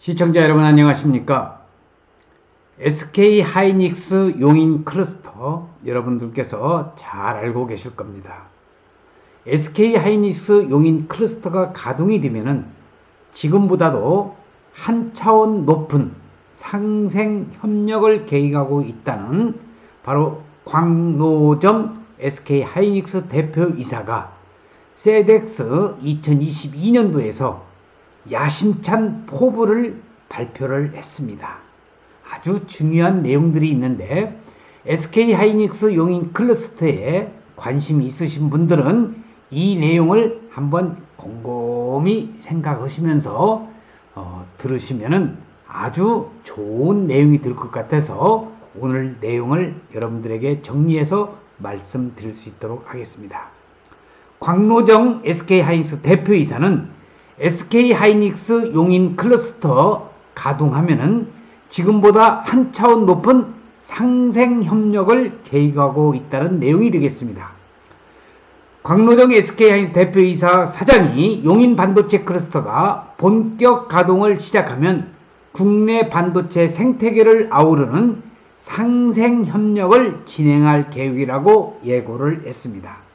시청자 여러분 안녕하십니까? SK 하이닉스 용인 클러스터 여러분들께서 잘 알고 계실 겁니다. SK 하이닉스 용인 클러스터가 가동이 되면은 지금보다도 한 차원 높은 상생 협력을 계획하고 있다는 바로 광노정 SK 하이닉스 대표이사가 세덱스 2022년도에서 야심찬 포부를 발표를 했습니다. 아주 중요한 내용들이 있는데 SK 하이닉스 용인 클러스터에 관심이 있으신 분들은 이 내용을 한번 곰곰이 생각하시면서 어, 들으시면은 아주 좋은 내용이 될 것 같아서 오늘 내용을 여러분들에게 정리해서 말씀드릴 수 있도록 하겠습니다. 광노정 SK 하이닉스 대표이사는 SK 하이닉스 용인 클러스터 가동하면은 지금보다 한 차원 높은 상생 협력을 계획하고 있다는 내용이 되겠습니다. 광노정 SK 하이닉스 대표이사 사장이 용인 반도체 클러스터가 본격 가동을 시작하면 국내 반도체 생태계를 아우르는 상생 협력을 진행할 계획이라고 예고를 했습니다.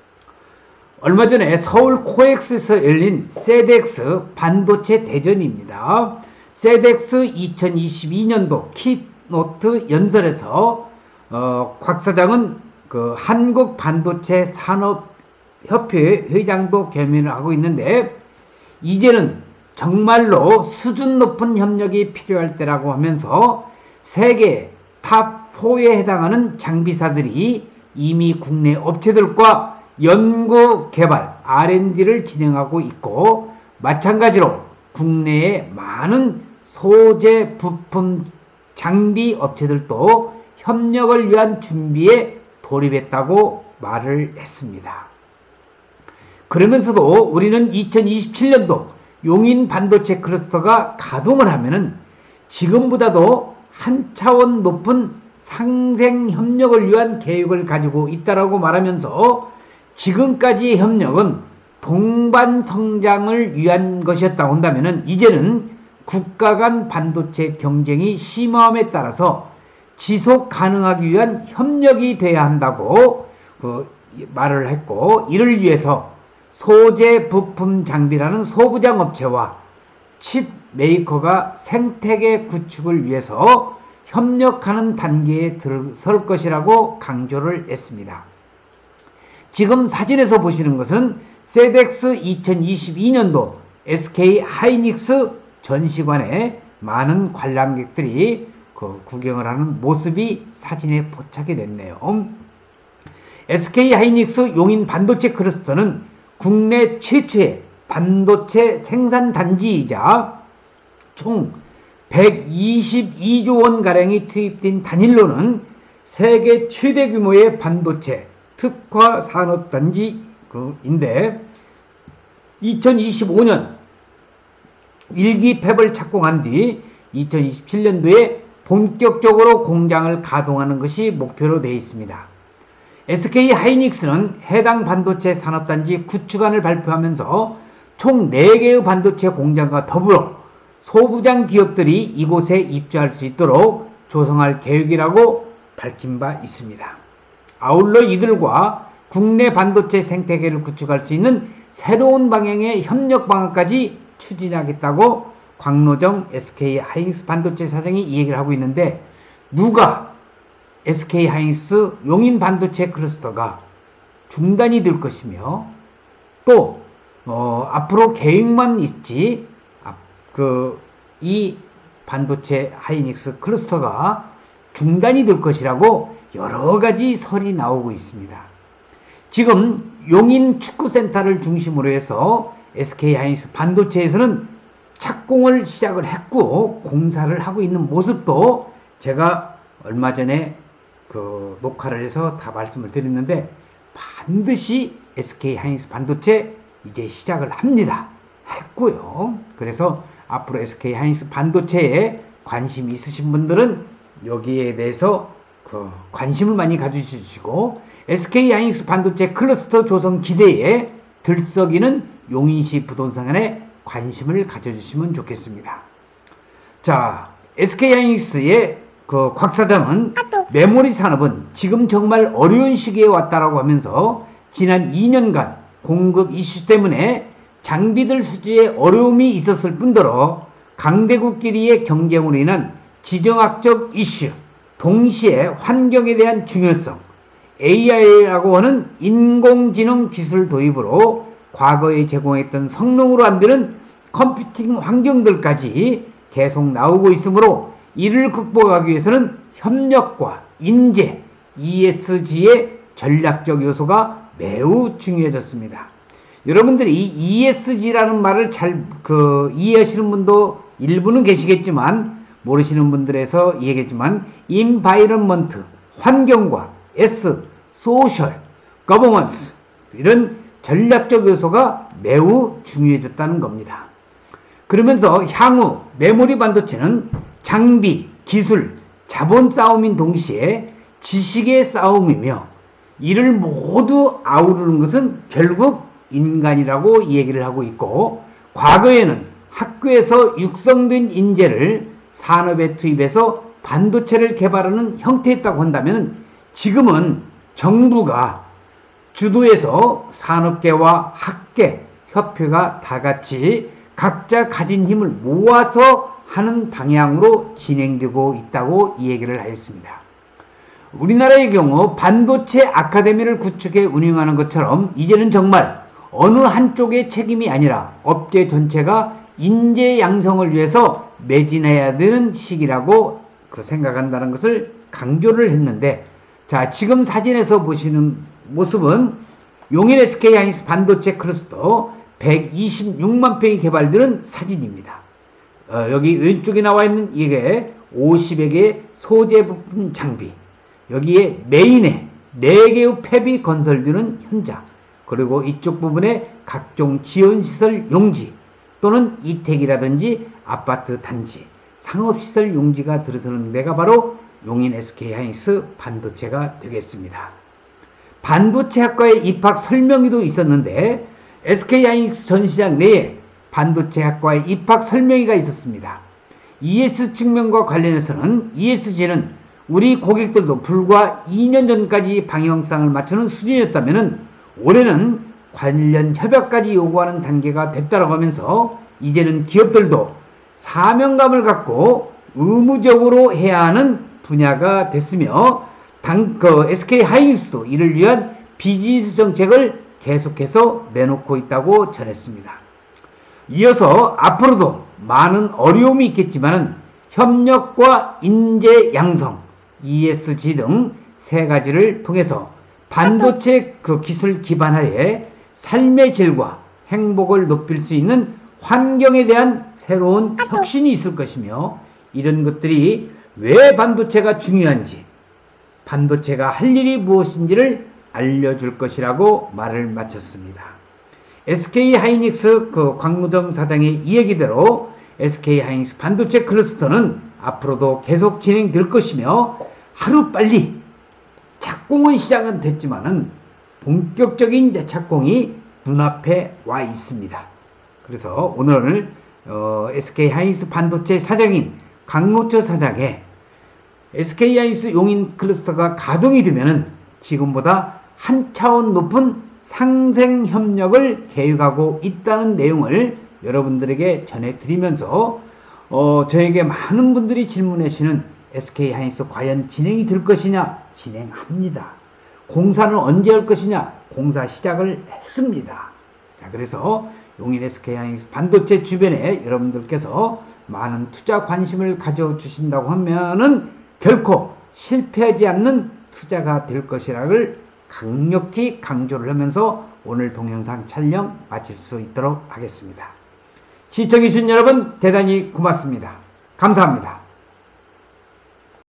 얼마 전에 서울 코엑스에서 열린 세덱스 반도체 대전입니다. 세덱스 2022년도 키노트 연설에서 어, 곽 사장은 그 한국 반도체 산업협회 회장도 겸임을 하고 있는데 이제는 정말로 수준 높은 협력이 필요할 때라고 하면서 세계 탑 4에 해당하는 장비사들이 이미 국내 업체들과 연구 개발 R&D를 진행하고 있고 마찬가지로 국내에 많은 소재 부품 장비 업체들도 협력을 위한 준비에 돌입했다고 말을 했습니다. 그러면서도 우리는 2027년도 용인 반도체 클러스터가 가동을 하면은 지금보다도 한 차원 높은 상생 협력을 위한 계획을 가지고 있다라고 말하면서 지금까지의 협력은 동반 성장을 위한 것이었다고 한다면 이제는 국가 간 반도체 경쟁이 심함에 따라서 지속 가능하기 위한 협력이 돼야 한다고 그 말을 했고 이를 위해서 소재 부품 장비라는 소부장 업체와 칩 메이커가 생태계 구축을 위해서 협력하는 단계에 들어설 것이라고 강조를 했습니다. 지금 사진에서 보시는 것은 세덱스 2022년도 SK 하이닉스 전시관에 많은 관람객들이 그 구경을 하는 모습이 사진에 포착이 됐네요. SK 하이닉스 용인 반도체 클러스터는 국내 최초의 반도체 생산 단지이자 총 122조 원 가량이 투입된 단일로는 세계 최대 규모의 반도체 특화 산업단지인데 2025년 일기 폐을 착공한 뒤 2027년도에 본격적으로 공장을 가동하는 것이 목표로 되어 있습니다. SK 하이닉스는 해당 반도체 산업단지 구축안을 발표하면서 총 4개의 반도체 공장과 더불어 소부장 기업들이 이곳에 입주할 수 있도록 조성할 계획이라고 밝힌 바 있습니다. 아울러 이들과 국내 반도체 생태계를 구축할 수 있는 새로운 방향의 협력 방안까지 추진하겠다고 광노정 SK 하이닉스 반도체 사장이 이 얘기를 하고 있는데 누가 SK 하이닉스 용인 반도체 클러스터가 중단이 될 것이며 또 어, 앞으로 계획만 있지 그이 반도체 하이닉스 클러스터가 중단이 될 것이라고 여러 가지 설이 나오고 있습니다. 지금 용인 축구센터를 중심으로 해서 SK 하이닉스 반도체에서는 착공을 시작을 했고 공사를 하고 있는 모습도 제가 얼마 전에 그 녹화를 해서 다 말씀을 드렸는데 반드시 SK 하이닉스 반도체 이제 시작을 합니다. 했고요. 그래서 앞으로 SK 하이닉스 반도체에 관심 있으신 분들은 여기에 대해서 그 관심을 많이 가주시고 SK 하이닉스 반도체 클러스터 조성 기대에 들썩이는 용인시 부동산에 관심을 가져주시면 좋겠습니다. 자, SK하이닉스의 그 곽 사장은 메모리 산업은 지금 정말 어려운 시기에 왔다라고 하면서 지난 2년간 공급 이슈 때문에 장비들 수주에 어려움이 있었을 뿐더러 강대국끼리의 경쟁으로 인한 지정학적 이슈, 동시에 환경에 대한 중요성, AI라고 하는 인공지능 기술 도입으로 과거에 제공했던 성능으로 안 되는 컴퓨팅 환경들까지 계속 나오고 있으므로 이를 극복하기 위해서는 협력과 인재, ESG의 전략적 요소가 매우 중요해졌습니다. 여러분들이 ESG라는 말을 잘 그 이해하시는 분도 일부는 계시겠지만 모르시는 분들에서 얘기했지만 인바이런먼트 환경과 S 소셜 거버먼스 이런 전략적 요소가 매우 중요해졌다는 겁니다. 그러면서 향후 메모리 반도체는 장비, 기술, 자본 싸움인 동시에 지식의 싸움이며 이를 모두 아우르는 것은 결국 인간이라고 얘기를 하고 있고 과거에는 학교에서 육성된 인재를 산업에 투입해서 반도체를 개발하는 형태였다고 한다면 지금은 정부가 주도해서 산업계와 학계, 협회가 다 같이 각자 가진 힘을 모아서 하는 방향으로 진행되고 있다고 얘기를 하였습니다. 우리나라의 경우 반도체 아카데미를 구축해 운영하는 것처럼 이제는 정말 어느 한쪽의 책임이 아니라 업계 전체가 인재 양성을 위해서 매진해야 되는 시기라고 그 생각한다는 것을 강조를 했는데 자 지금 사진에서 보시는 모습은 용인 SK 하이닉스 반도체 클러스터 126만 평이 개발되는 사진입니다. 어, 여기 왼쪽에 나와 있는 이게 50여 개의 소재 부품 장비 여기에 메인에 4개의 팹이 건설되는 현장 그리고 이쪽 부분에 각종 지원시설 용지 또는 이택이라든지 아파트 단지 상업시설 용지가 들어서는 데가 바로 용인 SK 하이닉스 반도체가 되겠습니다. 반도체학과의 입학 설명회도 있었는데 SK 하이닉스 전시장 내에 반도체학과의 입학 설명회가 있었습니다. ES 측면과 관련해서는 ESG는 우리 고객들도 불과 2년 전까지 방향성을 맞추는 수준이었다면 올해는 관련 협약까지 요구하는 단계가 됐다고 하면서 이제는 기업들도 사명감을 갖고 의무적으로 해야 하는 분야가 됐으며 당, 그 SK 하이닉스도 이를 위한 비즈니스 정책을 계속해서 내놓고 있다고 전했습니다. 이어서 앞으로도 많은 어려움이 있겠지만 협력과 인재 양성, ESG 등 세 가지를 통해서 반도체 그 기술 기반하에 삶의 질과 행복을 높일 수 있는 환경에 대한 새로운 혁신이 있을 것이며 이런 것들이 왜 반도체가 중요한지 반도체가 할 일이 무엇인지를 알려줄 것이라고 말을 마쳤습니다. SK 하이닉스 그 광무정 사장의 이야기대로 SK 하이닉스 반도체 클러스터는 앞으로도 계속 진행될 것이며 하루 빨리 착공은 시작은 됐지만은 본격적인 착공이 눈앞에 와 있습니다. 그래서 오늘 어, SK 하이닉스 반도체 사장인 강노철 사장의 SK 하이닉스 용인 클러스터가 가동이 되면은 지금보다 한 차원 높은 상생 협력을 계획하고 있다는 내용을 여러분들에게 전해드리면서 어, 저에게 많은 분들이 질문하시는 SK 하이닉스 과연 진행이 될 것이냐 진행합니다. 공사는 언제 할 것이냐 공사 시작을 했습니다. 자 그래서 용인 SK 하이닉스 반도체 주변에 여러분들께서 많은 투자 관심을 가져주신다고 하면은 결코 실패하지 않는 투자가 될 것이라를 강력히 강조를 하면서 오늘 동영상 촬영 마칠 수 있도록 하겠습니다. 시청해주신 여러분 대단히 고맙습니다. 감사합니다.